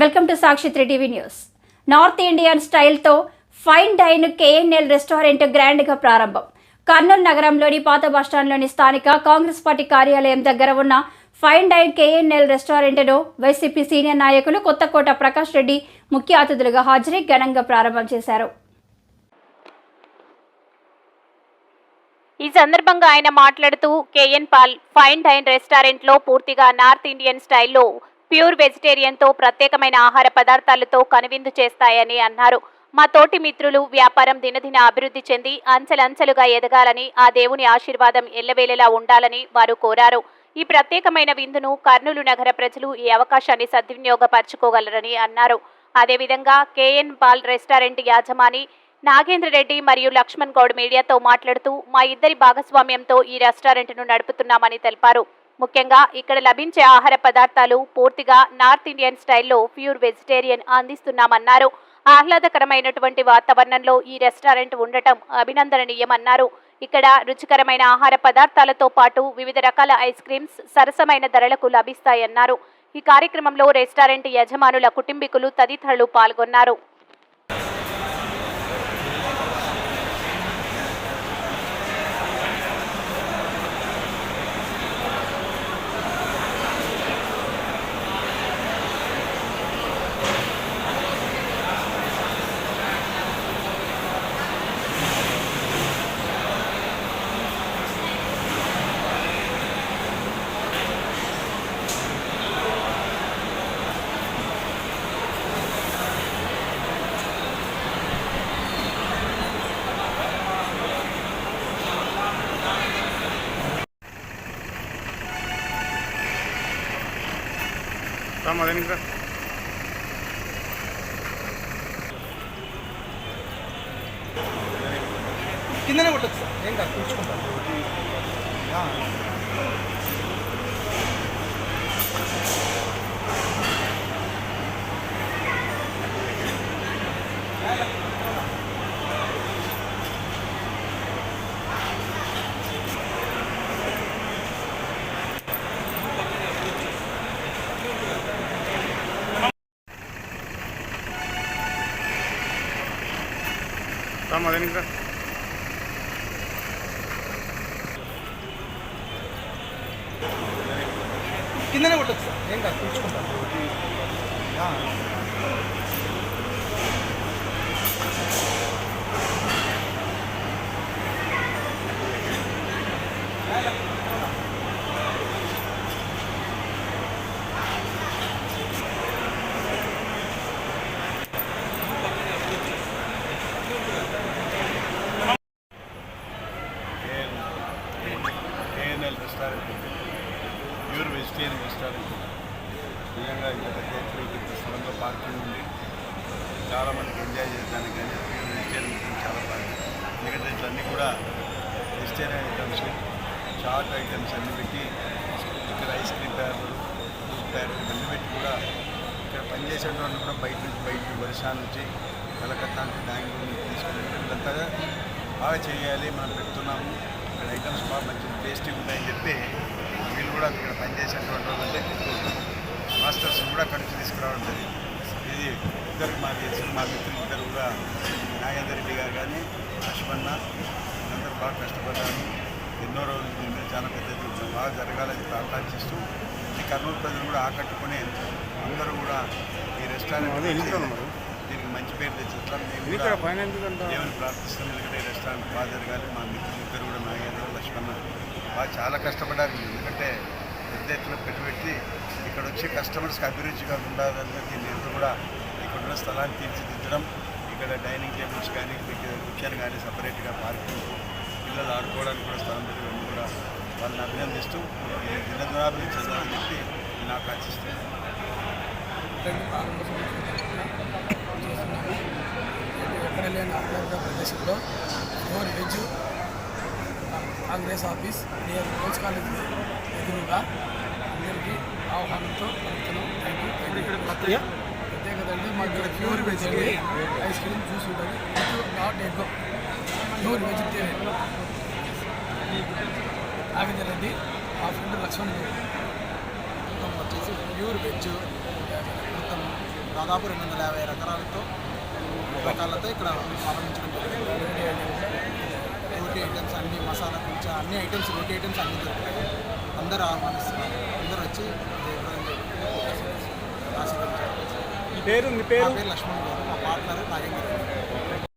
Welcome to Sakshi three TV news. North Indian స్టైల్తో fine dine KNL restaurant గ్రాండ్గా ప్రారంభం. కర్నూలు నగరంలోని పాత బస్టాండ్లోని స్థానిక కాంగ్రెస్ పార్టీ కార్యాలయం దగ్గర ఉన్న ఫైన్ డైన్ కేఎన్ఎల్ రెస్టారెంట్ను వైసీపీ సీనియర్ నాయకులు కొత్తకోట ప్రకాష్ రెడ్డి ముఖ్య అతిథులుగా హాజరై ఘనంగా ప్రారంభం చేశారు. ఈ సందర్భంగా ఆయన మాట్లాడుతూ కేఎన్ పాల్ ఫైన్ డైన్ రెస్టారెంట్లో పూర్తిగా నార్త్ ఇండియన్ స్టైల్లో ప్యూర్ వెజిటేరియన్తో ప్రత్యేకమైన ఆహార పదార్థాలతో కనువిందు చేస్తాయని అన్నారు. మా తోటి మిత్రులు వ్యాపారం దినదిన అభివృద్ధి చెంది అంచెలంచెలుగా ఎదగాలని ఆ దేవుని ఆశీర్వాదం ఎల్లవేళలా ఉండాలని వారు కోరారు. ఈ ప్రత్యేకమైన విందును కర్నూలు నగర ప్రజలు ఈ అవకాశాన్ని సద్వినియోగపరచుకోగలరని అన్నారు. అదేవిధంగా కేఎన్ పాల్ రెస్టారెంట్ యాజమాని నాగేంద్ర రెడ్డి మరియు లక్ష్మణ్ గౌడ్ మీడియాతో మాట్లాడుతూ మా ఇద్దరి భాగస్వామ్యంతో ఈ రెస్టారెంట్ను నడుపుతున్నామని తెలిపారు. ముఖ్యంగా ఇక్కడ లభించే ఆహార పదార్థాలు పూర్తిగా నార్త్ ఇండియన్ స్టైల్లో ప్యూర్ వెజిటేరియన్ అందిస్తున్నామన్నారు. ఆహ్లాదకరమైనటువంటి వాతావరణంలో ఈ రెస్టారెంట్ ఉండటం అభినందనీయమన్నారు. ఇక్కడ రుచికరమైన ఆహార పదార్థాలతో పాటు వివిధ రకాల ఐస్ క్రీమ్స్ సరసమైన ధరలకు లభిస్తాయన్నారు. ఈ కార్యక్రమంలో రెస్టారెంట్ యజమానుల కుటుంబీకులు తదితరులు పాల్గొన్నారు. రామ్ అదే ఇంకా కిందనే కొట్టచ్చు. సార్ ఏం కాదు కూర్చుకుంటాను రామ్ అదే ఇంకా కిందనే కొట్టచ్చు. సార్ ఏం కాదు కూర్చుకుంటాను రెస్టారెంట్ ప్యూర్ వెజిటేరియన్ రెస్టారెంట్ నిజంగా ఇంత పెద్ద ఇంత స్థలంలో పార్కింగ్ ఉంది. చాలా మందికి ఎంజాయ్ చేయడానికి కానీ ప్యూర్ వెజిటేరియన్ చాలా బాగుంది. ఎందుకంటే ఇట్లన్నీ కూడా వెజిటేరియన్ ఐటమ్స్ చాట్ ఐటమ్స్ అన్ని పెట్టి ఇక్కడ ఐస్ క్రీమ్ ప్యాకెట్లు ఫుడ్ ప్యాకెట్లు ఇవన్నీ పెట్టి కూడా ఇక్కడ పనిచేసేటువంటి కూడా బయట నుంచి బయట నుంచి నుంచి కలకత్తా నుంచి బెంగళూరు నుంచి తీసుకెళ్ళి బాగా చేయాలి. మనం పెడుతున్నాము. ఇక్కడ ఐటమ్స్ బాగా మంచి టేస్టీగా ఉన్నాయని చెప్పి వీళ్ళు కూడా ఇక్కడ పనిచేసేటువంటి వాళ్ళంటే మాస్టర్స్ కూడా అక్కడి నుంచి తీసుకురావడం జరిగింది. ఇది ఇద్దరు మాకు తెలిసిన మా మిత్రులు ఇద్దరు కూడా నాగేందర్ రెడ్డి గారు కానీ లక్ష్మణ అందరూ బాగా కష్టపడ్డారు. ఎన్నో రోజులు మీద చాలా పెద్ద బాగా జరగాలని ఆకాంక్షిస్తూ ఈ కర్నూలు ప్రజలు కూడా ఆకట్టుకుని అందరూ కూడా ఈ రెస్టారెంట్ దీనికి మంచి పేరు తెచ్చి మేము కూడా దేవుని ప్రార్థిస్తాం ఎందుకంటే ఈ రెస్టారెంట్ బాగా జరగాలి. మా మిత్రులు ఇద్దరు కూడా లక్ష్మణ బాగా చాలా కష్టపడ్డారు. ఎందుకంటే పెద్ద ఎత్తున పెట్టుబెట్టి ఇక్కడ వచ్చే కస్టమర్స్కి అభిరుచిగా ఉండాలని ఎంత కూడా ఇక్కడ ఉన్న స్థలాన్ని తీర్చిదిద్దడం ఇక్కడ డైనింగ్ టేబుల్స్ కానీ కిచెన్ కానీ సపరేట్గా పార్కింగ్ పిల్లలు ఆడుకోవడానికి కూడా స్థలం పెట్టడం కూడా వాళ్ళని అభినందిస్తూ దినదినాభివృద్ధి చెందాలని చెప్పి నేను ఆకాంక్షిస్తున్నాను ఎక్కడ లేని ఆహ్లాద ప్రదేశంలో pure veg Congress office near Rose college ఎదురుగా అందరికీ ఆహ్వానంతో పలుకుతున్నాం థ్యాంక్ యూ థ్యాంక్ యూ. ప్రత్యేకత అంటే మాకు ఇక్కడ ప్యూర్ వెజ్ అండి ఐస్ క్రీమ్ జ్యూస్ ఉంటుంది. Not egg. Pure vegetarian. Nagendra Reddy మా ఫ్రెండ్ లక్ష్మణ్ మొత్తం వచ్చేసి ప్యూర్ వెజ్. మొత్తం దాదాపు రెండు వందల యాభై రకాలతో రకాలతో ఇక్కడ ప్రారంభించడం జరిగింది. రోటీ ఐటమ్స్ అన్ని మసాలా కుల్చా అన్ని ఐటమ్స్ రోటీ ఐటమ్స్ అన్ని దొరుకుతాయి. అందరూ ఆహ్వానిస్తున్నారు. అందరూ వచ్చి పేరు పేరు? పేరు లక్ష్మణ్ గారు. మా పార్ట్నర్ నాగేంద్ర గారు.